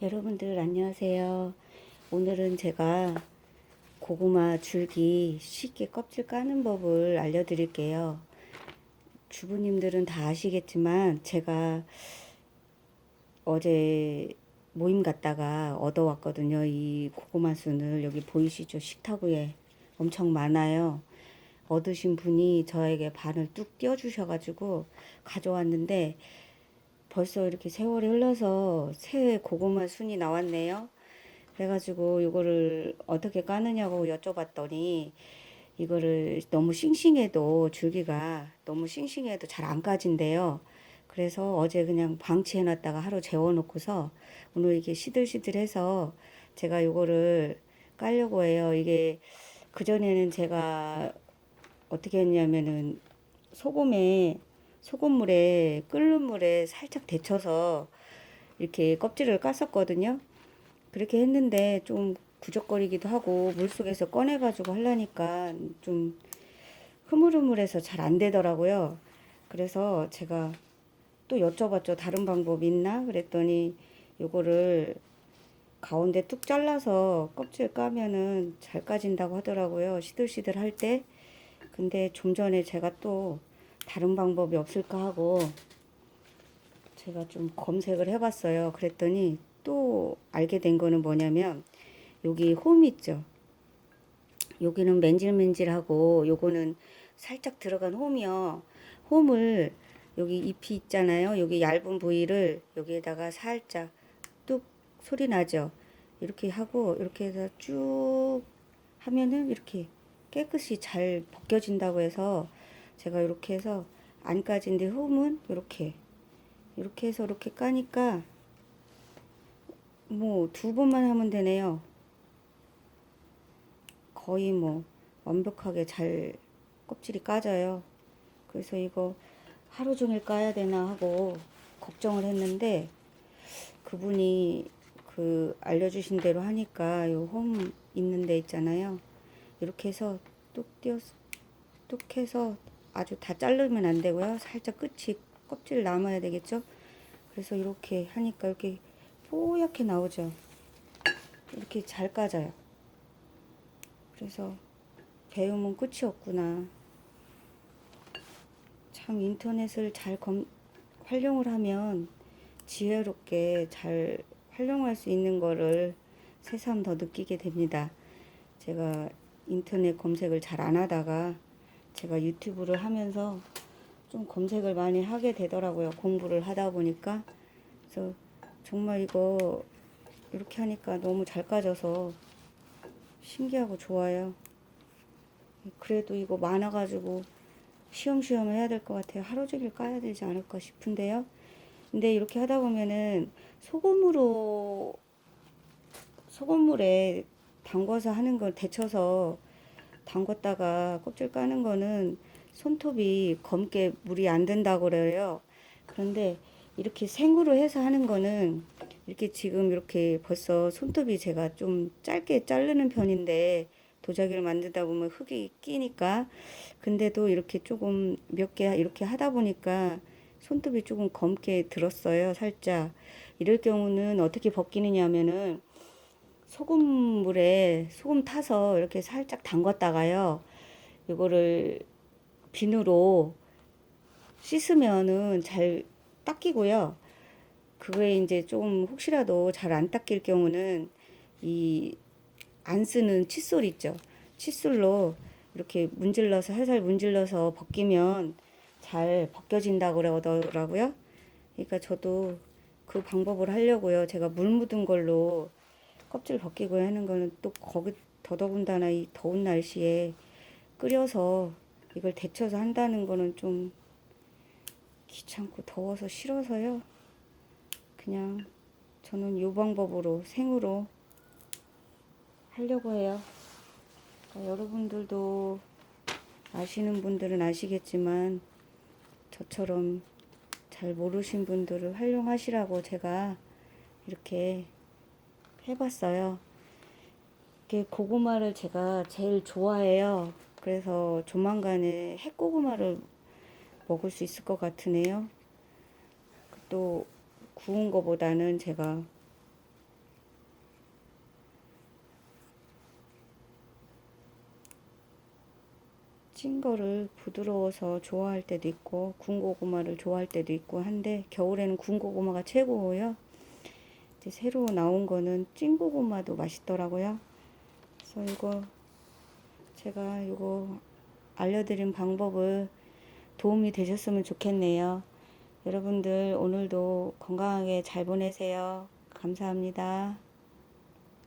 여러분들 안녕하세요. 오늘은 제가 고구마 줄기 쉽게 껍질 까는 법을 알려드릴게요. 주부님들은 다 아시겠지만 제가 어제 모임 갔다가 얻어왔거든요. 이 고구마 순을 여기 보이시죠? 식탁 위에 엄청 많아요. 얻으신 분이 저에게 반을 뚝 띄워주셔가지고 가져왔는데 벌써 이렇게 세월이 흘러서 새 고구마 순이 나왔네요. 그래가지고 이거를 어떻게 까느냐고 여쭤봤더니 이거를 너무 싱싱해도 줄기가 너무 싱싱해도 잘 안 까진대요. 그래서 어제 그냥 방치해놨다가 하루 재워놓고서 오늘 이게 시들시들해서 제가 이거를 깔려고 해요. 이게 그전에는 제가 어떻게 했냐면은 소금에 소금물에 끓는 물에 살짝 데쳐서 이렇게 껍질을 깠었거든요. 그렇게 했는데 좀 구적거리기도 하고 물속에서 꺼내가지고 하려니까 좀 흐물흐물해서 잘 안 되더라고요. 그래서 제가 또 여쭤봤죠. 다른 방법 있나? 그랬더니 요거를 가운데 뚝 잘라서 껍질 까면은 잘 까진다고 하더라고요. 시들시들 할 때. 근데 좀 전에 제가 또 다른 방법이 없을까 하고 제가 좀 검색을 해봤어요. 그랬더니 또 알게 된 거는 뭐냐면 여기 홈 있죠. 여기는 맨질맨질하고 요거는 살짝 들어간 홈이요. 홈을 여기 잎이 있잖아요. 여기 얇은 부위를 여기에다가 살짝 뚝 소리 나죠. 이렇게 하고 이렇게 해서 쭉 하면은 이렇게 깨끗이 잘 벗겨진다고 해서 제가 이렇게 해서 안 까진데 홈은 이렇게 이렇게 해서 이렇게 까니까 뭐 두 번만 하면 되네요. 거의 뭐 완벽하게 잘 껍질이 까져요. 그래서 이거 하루 종일 까야 되나 하고 걱정을 했는데 그분이 그 알려주신 대로 하니까 요 홈 있는 데 있잖아요. 이렇게 해서 뚝 띄어 뚝 해서 아주 다 자르면 안 되고요. 살짝 끝이 껍질 남아야 되겠죠. 그래서 이렇게 하니까 이렇게 뽀얗게 나오죠. 이렇게 잘 까져요. 그래서 배우면 끝이 없구나. 참 인터넷을 잘 검, 활용을 하면 지혜롭게 잘 활용할 수 있는 거를 새삼 더 느끼게 됩니다. 제가 인터넷 검색을 잘 안 하다가 제가 유튜브를 하면서 좀 검색을 많이 하게 되더라고요. 공부를 하다 보니까. 그래서 정말 이거 이렇게 하니까 너무 잘 까져서 신기하고 좋아요. 그래도 이거 많아가지고 쉬엄쉬엄 해야 될 것 같아요. 하루 종일 까야 되지 않을까 싶은데요. 근데 이렇게 하다 보면은 소금으로 소금물에 담궈서 하는 걸 데쳐서 담궜다가 껍질 까는 거는 손톱이 검게 물이 안 된다고 그래요. 그런데 이렇게 생으로 해서 하는 거는 이렇게 지금 이렇게 벌써 손톱이 제가 좀 짧게 자르는 편인데 도자기를 만들다 보면 흙이 끼니까 근데도 이렇게 조금 몇 개 이렇게 하다 보니까 손톱이 조금 검게 들었어요 살짝 이럴 경우는 어떻게 벗기느냐 하면은 소금물에 소금 타서 이렇게 살짝 담갔다가요 이거를 비누로 씻으면은 잘 닦이고요 그거에 이제 좀 혹시라도 잘 안 닦일 경우는 이 안 쓰는 칫솔 있죠. 칫솔로 이렇게 문질러서 살살 문질러서 벗기면 잘 벗겨진다고 그러더라고요. 그러니까 저도 그 방법을 하려고요. 제가 물 묻은 걸로 껍질 벗기고 하는 거는 또 거기 더더군다나 이 더운 날씨에 끓여서 이걸 데쳐서 한다는 거는 좀 귀찮고 더워서 싫어서요. 그냥 저는 이 방법으로 생으로 하려고 해요. 그러니까 여러분들도 아시는 분들은 아시겠지만 저처럼 잘 모르신 분들을 활용하시라고 제가 이렇게 해봤어요. 이게 고구마를 제가 제일 좋아해요. 그래서 조만간에 핵고구마를 먹을 수 있을 것 같으네요. 또 구운 거보다는 제가 찐 거를 부드러워서 좋아할 때도 있고 군고구마를 좋아할 때도 있고 한데 겨울에는 군고구마가 최고예요. 이제 새로 나온 거는 찐 고구마도 맛있더라고요. 그래서 이거 제가 이거 알려드린 방법을 도움이 되셨으면 좋겠네요. 여러분들 오늘도 건강하게 잘 보내세요. 감사합니다.